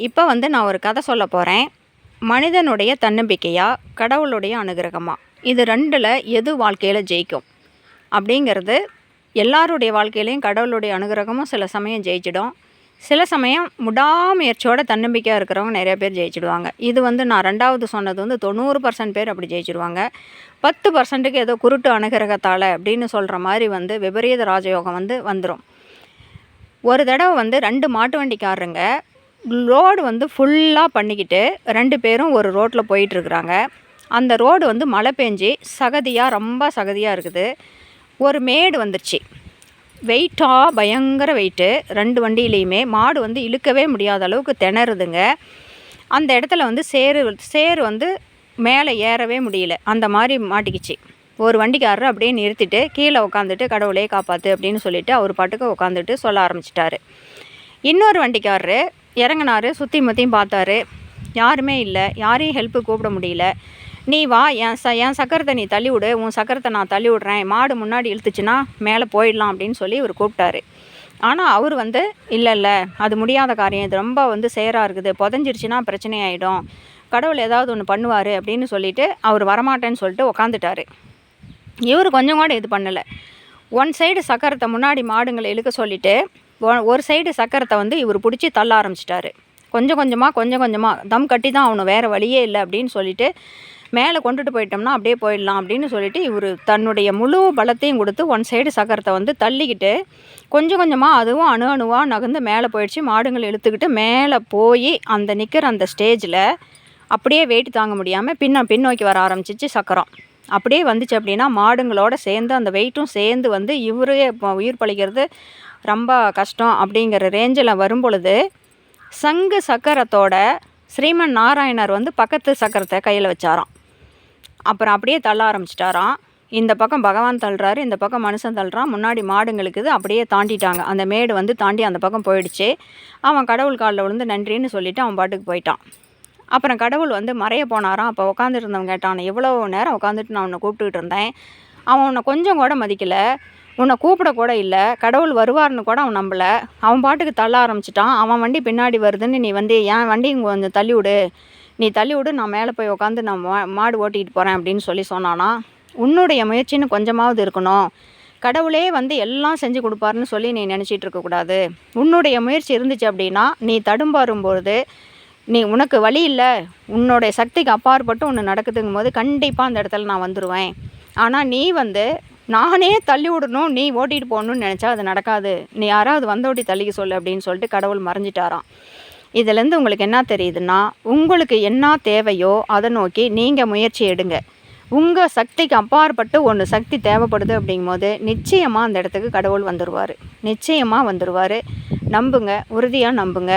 இப்போ வந்து நான் ஒரு கதை சொல்ல போகிறேன் மனிதனுடைய தன்னம்பிக்கையா கடவுளுடைய அனுகிரகமா? இது ரெண்டில் எது வாழ்க்கையில் ஜெயிக்கும்? அப்படிங்கிறது எல்லாருடைய வாழ்க்கையிலையும் கடவுளுடைய அனுகிரகமும் சில சமயம் ஜெயிச்சிடும். சில சமயம் முடாமுயற்சியோட தன்னம்பிக்கையாக இருக்கிறவங்க நிறைய பேர் ஜெயிச்சிடுவாங்க. இது வந்து நான் ரெண்டாவது சொன்னது வந்து தொண்ணூறு பர்சன்ட் பேர் அப்படி ஜெயிச்சிடுவாங்க பத்து பர்சன்ட்டுக்கு ஏதோ குருட்டு அனுகிரகத்தால் அப்படின்னு சொல்கிற மாதிரி வந்து விபரீத ராஜயோகம் வந்து வந்துடும் ஒரு தடவை வந்து ரெண்டு மாட்டு வண்டிக்காரருங்க ரோடு வந்து ஃபுல்லாக பண்ணிக்கிட்டு ரெண்டு பேரும் ஒரு ரோட்டில் போயிட்டுருக்குறாங்க. அந்த ரோடு வந்து மழை பெஞ்சி சகதியாக ரொம்ப சகதியாக இருக்குது. ஒரு மேடு வந்துருச்சு. வெயிட்டாக பயங்கர வெயிட்டு. ரெண்டு வண்டியிலையுமே மாடு வந்து இழுக்கவே முடியாத அளவுக்கு திணறுதுங்க. அந்த இடத்துல வந்து சேரு சேரு வந்து மேலே ஏறவே முடியல. அந்த மாதிரி மாட்டிக்கிச்சு. ஒரு வண்டிக்காரர் அப்படியே நிறுத்திட்டு கீழே உட்காந்துட்டு கடவுளே காப்பாற்று அப்படின்னு சொல்லிட்டு அவர் பாட்டுக்கு உட்காந்துட்டு சொல்ல ஆரம்பிச்சிட்டாரு. இன்னொரு வண்டிக்காரரு இறங்குனாரு சுற்றி முற்றியும் பார்த்தாரு. யாருமே இல்லை யாரையும் ஹெல்ப்பு கூப்பிட முடியல. நீ வா என் ச என் சக்கரத்தை நீ தள்ளி விடு உன் சக்கரத்தை நான் தள்ளி விடுறேன். மாடு முன்னாடி இழுத்துச்சுன்னா மேலே போயிடலாம் அப்படின்னு சொல்லி இவர் கூப்பிட்டாரு. ஆனால் அவர் வந்து இல்லை இல்லை அது முடியாத காரியம். இது ரொம்ப வந்து சேராக இருக்குது. புதஞ்சிருச்சுன்னா பிரச்சனை ஆகிடும் கடவுள் ஏதாவது ஒன்று பண்ணுவார் அப்படின்னு சொல்லிட்டு அவர் வரமாட்டேன்னு சொல்லிட்டு உக்காந்துட்டாரு. இவர் கொஞ்சம் கூட இது பண்ணலை. ஒன் சைடு சக்கரத்தை முன்னாடி மாடுங்களை இழுக்க சொல்லிவிட்டு ஒரு சைடு சக்கரத்தை வந்து இவர் பிடிச்சி தள்ள ஆரம்பிச்சிட்டாரு. கொஞ்சம் கொஞ்சமாக கொஞ்சம் கொஞ்சமாக தம் கட்டி தான் அவனு வேறு வழியே இல்லை அப்படின்னு சொல்லிட்டு மேலே கொண்டுட்டு போயிட்டோம்னா அப்படியே போயிடலாம் அப்படின்னு சொல்லிட்டு இவர் தன்னுடைய முழு பலத்தையும் கொடுத்து ஒன் சைடு சக்கரத்தை வந்து தள்ளிக்கிட்டு கொஞ்சம் கொஞ்சமாக அதுவும் அணு அணுவாக நகர்ந்து மேலே போயிடுச்சு. மாடுங்கள் இழுத்துக்கிட்டு மேலே போய் அந்த நிற்கிற அந்த ஸ்டேஜில் அப்படியே வெயிட் தாங்க முடியாமல் பின்ன பின்னோக்கி வர ஆரம்பிச்சிச்சு சக்கரம். அப்படியே வந்துச்சு அப்படின்னா மாடுங்களோட சேர்ந்து அந்த வெயிட்டும் சேர்ந்து வந்து இவரே இப்போ உயிர் பழிக்கிறது ரொம்ப கஷ்டம் அப்படிங்கிற ரேஞ்சில் வரும் பொழுது சங்கு சக்கரத்தோட ஸ்ரீமன் நாராயணர் வந்து பக்கத்து சக்கரத்தை கையில் வச்சாராம். அப்புறம் அப்படியே தள்ள ஆரம்பிச்சிட்டாராம். இந்த பக்கம் பகவான் தள்ளுறாரு இந்த பக்கம் மனுஷன் தள்ளுறான் முன்னாடி மாடுங்களுக்கு இது அப்படியே தாண்டிட்டாங்க. அந்த மேடு வந்து தாண்டி அந்த பக்கம் போயிடுச்சு. அவன் கடவுள் காலில் விழுந்து நன்றின்னு சொல்லிவிட்டு அவன் பாட்டுக்கு போயிட்டான். அப்புறம் கடவுள் வந்து மறைய போனாராம். அப்போ உட்காந்துருந்தவன் கேட்டான் எவ்வளோ நேரம் உட்காந்துட்டு நான் உன்னை கூப்பிட்டுக்கிட்டு இருந்தேன். அவன் உன்னை கொஞ்சம் கூட மதிக்கலை. உன்னை கூப்பிட கூட இல்லை. கடவுள் வருவார்னு கூட அவன் நம்பலை. அவன் பாட்டுக்கு தள்ள ஆரம்பிச்சிட்டான். அவன் வண்டி பின்னாடி வருதுன்னு நீ வந்து என் வண்டி கொஞ்சம் தள்ளி விடு. நீ தள்ளி விடு நான் மேலே போய் உட்காந்து நான் மா மாடு ஓட்டிகிட்டு போகிறேன் அப்படின்னு சொல்லி சொன்னானா. உன்னுடைய முயற்சின்னு கொஞ்சமாவது இருக்கணும். கடவுளே வந்து எல்லாம் செஞ்சு கொடுப்பாருன்னு சொல்லி நீ நினச்சிட்டு இருக்கக்கூடாது உன்னுடைய முயற்சி இருந்துச்சு அப்படின்னா நீ தடும்பாரும்பொழுது நீ உனக்கு வழி இல்லை. உன்னோடைய சக்திக்கு அப்பாற்பட்டு ஒன்று நடக்குதுங்கும் போது கண்டிப்பாக அந்த இடத்துல நான் வந்துடுவேன் ஆனால் நீ வந்து நானே தள்ளி விடணும் நீ ஓட்டிகிட்டு போகணுன்னு நினச்சா அது நடக்காது. நீ யாராவது வந்தோட்டி தள்ளிக்க சொல்லு அப்படின்னு சொல்லிட்டு கடவுள் மறைஞ்சிட்டாராம். இதுலேருந்து உங்களுக்கு என்ன தெரியுதுன்னா உங்களுக்கு என்ன தேவையோ அதை நோக்கி நீங்கள் முயற்சி எடுங்க. உங்கள் சக்திக்கு அப்பாற்பட்டு ஒன்று சக்தி தேவைப்படுது அப்படிங்கும்போது நிச்சயமாக அந்த இடத்துக்கு கடவுள் வந்துடுவார் நிச்சயமாக வந்துடுவார் நம்புங்க உறுதியாக நம்புங்க.